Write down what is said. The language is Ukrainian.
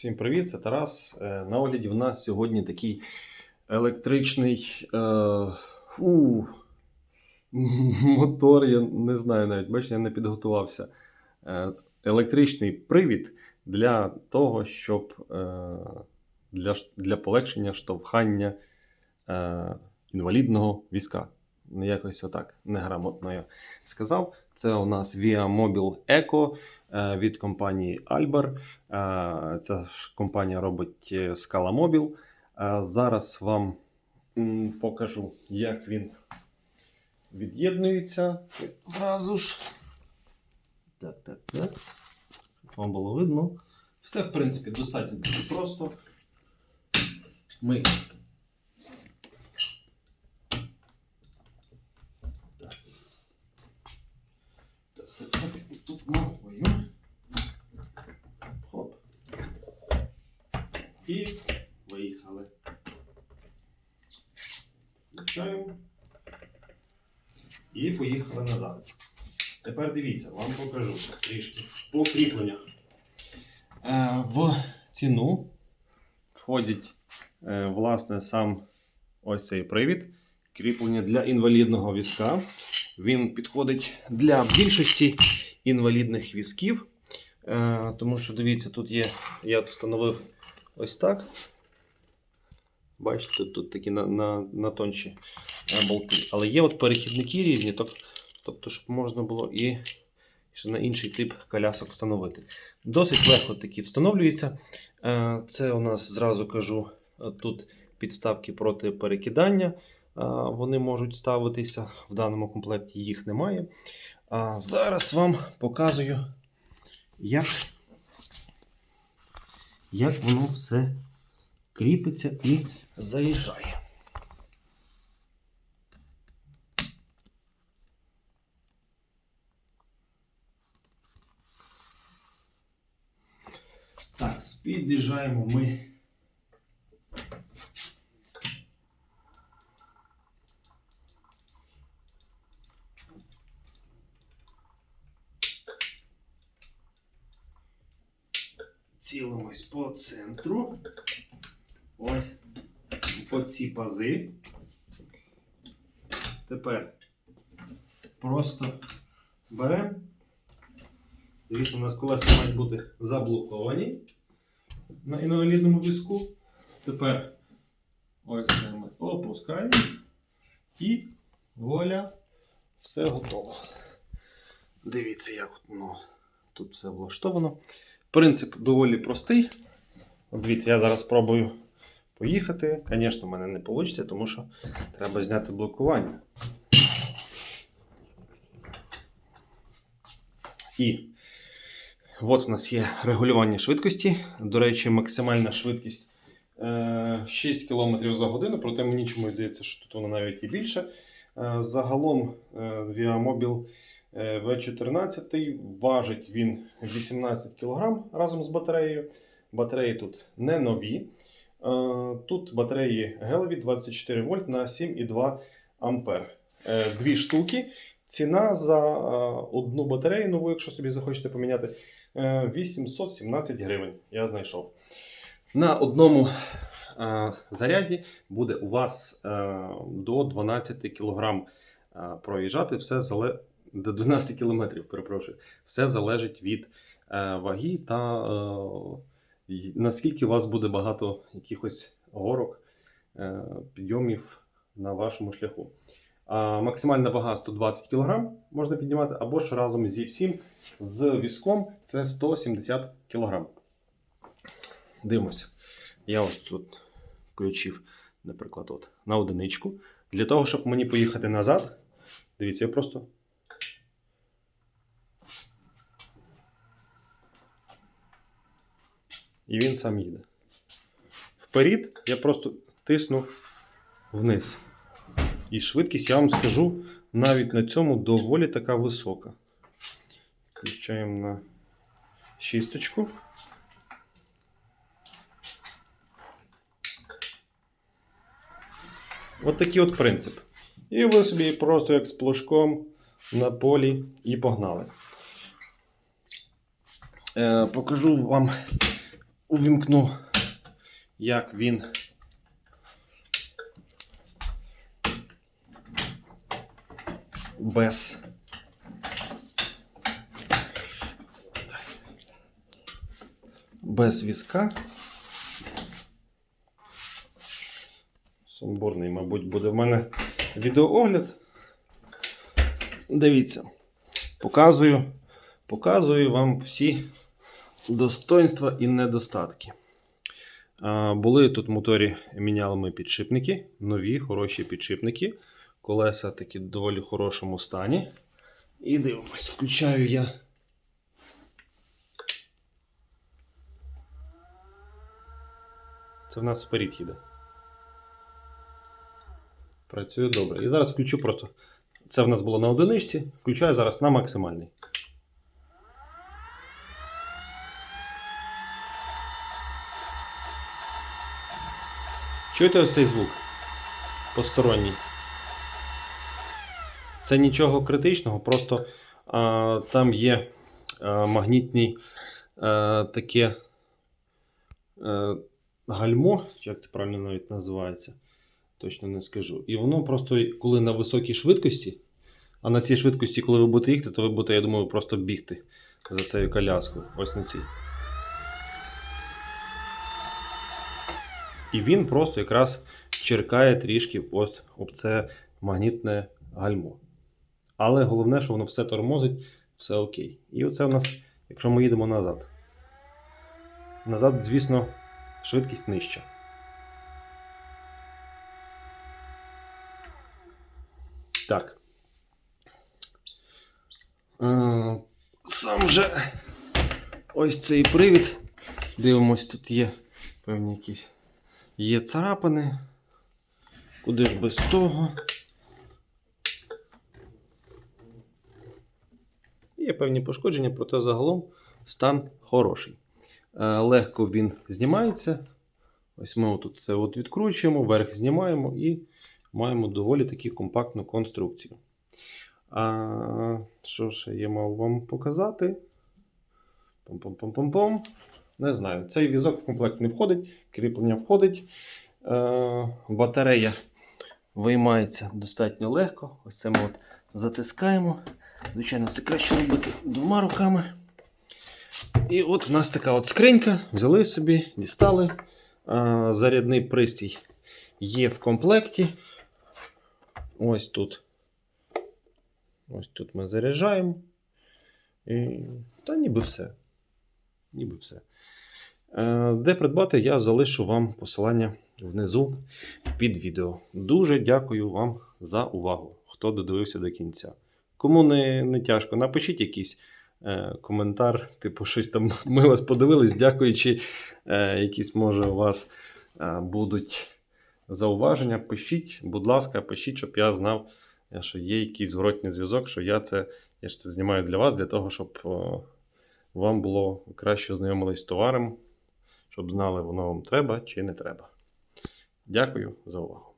Всім привіт, це Тарас. Е, На огляді в нас сьогодні такий електричний е, фу, мотор, я не знаю навіть, бачите, я не підготувався. Е, електричний привід для того, щоб е, для, для полегшення штовхання е, інвалідного візка. Ну, якось отак неграмотно я сказав. Це у нас Via Mobile Eco е, від компанії Albar. Е, Ця ж компанія робить е, Scala Mobile. Зараз вам покажу, як він від'єднується. Зразу ж. Так, так, так. Щоб Вам було видно. Все, в принципі, достатньо просто. Ми. Так. Так, так, так, тут мовою. Хоп. І виїхали. Включаємо. І поїхали назад. Тепер дивіться, вам покажу трішки по кріпленнях. Е, в ціну входить е, власне сам ось цей привід. Кріплення для інвалідного візка. Він підходить для більшості інвалідних візків. Е, тому що дивіться, тут є, я встановив ось так. Бачите, тут, такі на, на, на тонші е, болти. Але є от перехідники різні, тоб- тобто, щоб можна було і ще на інший тип колясок встановити. Досить легко такі встановлюється. Е, Це у нас зразу кажу, е, тут підставки проти перекидання. Вони можуть ставитися. В даному комплекті їх немає. А зараз вам показую, як, як воно все кріпиться і заїжджає. Так, під'їжджаємо ми. Цілимось по центру. Ось по ці пази. Тепер просто беремо. Звісно, у нас колеса мають бути заблоковані на інвалідному візку. Тепер ось це ми опускаємо і воля, все готово. Дивіться, як воно тут все влаштовано. Принцип доволі простий. Дивіться, я зараз спробую поїхати. Звісно, в мене не вийде, тому що треба зняти блокування. І от у нас є регулювання швидкості. До речі, максимальна швидкість е, 6 км за годину, проте мені чомусь здається, що тут вона навіть і більше. Е, Загалом е, Viamobil е, V14 важить він 18 кг разом з батареєю. Батареї тут не нові. Е, Тут батареї гелеві 24 вольт на 7,2 ампер. Е, Дві штуки. Ціна за одну батарею нову, якщо собі захочете поміняти, е, 817 гривень. Я знайшов. На одному заряді буде у вас до 12 кг проїжджати. Все зале... до 12 км, перепрошую. Все залежить від е, ваги та е, наскільки у вас буде багато якихось горок, е, підйомів на вашому шляху. А максимальна вага 120 кг можна піднімати, або ж разом зі всім з візком це 170 кг. Дивимося. Я ось тут включив, наприклад, от, на одиничку. Для того, щоб мені поїхати назад, дивіться, я просто. І він сам їде. Вперед я просто тисну вниз. І швидкість, я вам скажу, навіть на цьому доволі така висока. Включаємо на шісточку. От такий от принцип. І ви собі просто як з плужком на полі і погнали. Е, покажу вам увімкну, як він. Без. Без візка. Сумбурний, мабуть, буде в мене відеоогляд. Дивіться. Показую, показую вам всі достоинства і недостатки. Були тут моторі міняли ми підшипники, нові, хороші підшипники. Колеса такі в доволі хорошому стані. І дивимось, включаю я. Це в нас вперед їде. Працює добре. І зараз включу просто. Це в нас було на одиничці. Включаю зараз на максимальний. Чуєте ось цей звук? Посторонній. Це нічого критичного, просто а, там є а, магнітні а, таке а, гальмо, чи як це правильно навіть називається, точно не скажу. І воно просто, коли на високій швидкості, а на цій швидкості, коли ви будете їхати, то ви будете, я думаю, просто бігти за цією коляскою. Ось на цій. І він просто якраз черкає трішки ось об це магнітне гальмо. Але головне, що воно все тормозить, все окей. І оце у нас, якщо ми їдемо назад. Назад, звісно, швидкість нижча. Так. Е, Сам же ось цей привід. Дивимось, тут є певні якісь є царапини. Куди ж без того? Є певні пошкодження, проте загалом стан хороший. Е, Легко він знімається. Ось ми тут це от відкручуємо, верх знімаємо і маємо доволі таки компактну конструкцію. А, що ще я мав вам показати? Пом-пом-пом-пом-пом. Не знаю. Цей візок в комплект не входить, кріплення входить. Е, батарея виймається достатньо легко. Ось це ми от затискаємо. Звичайно, це краще робити двома руками. І от в нас така от скринька. Взяли собі, дістали. Е, зарядний пристрій є в комплекті. Ось тут. Ось тут ми заряджаємо. І... Та ніби все. Ніби все. Е, Де придбати, я залишу вам посилання внизу під відео. Дуже дякую вам за увагу, хто додивився до кінця. Кому не, не тяжко, напишіть якийсь е, коментар, типу, щось там ми вас подивились, дякуючи. Е, якісь, може, у вас е, будуть зауваження. Пишіть, будь ласка, пишіть, щоб я знав, е, що є якийсь зворотній зв'язок, що я це, я це знімаю для вас, для того, щоб е, вам було краще знайомились з товаром, щоб знали, воно вам треба чи не треба. Дякую за увагу.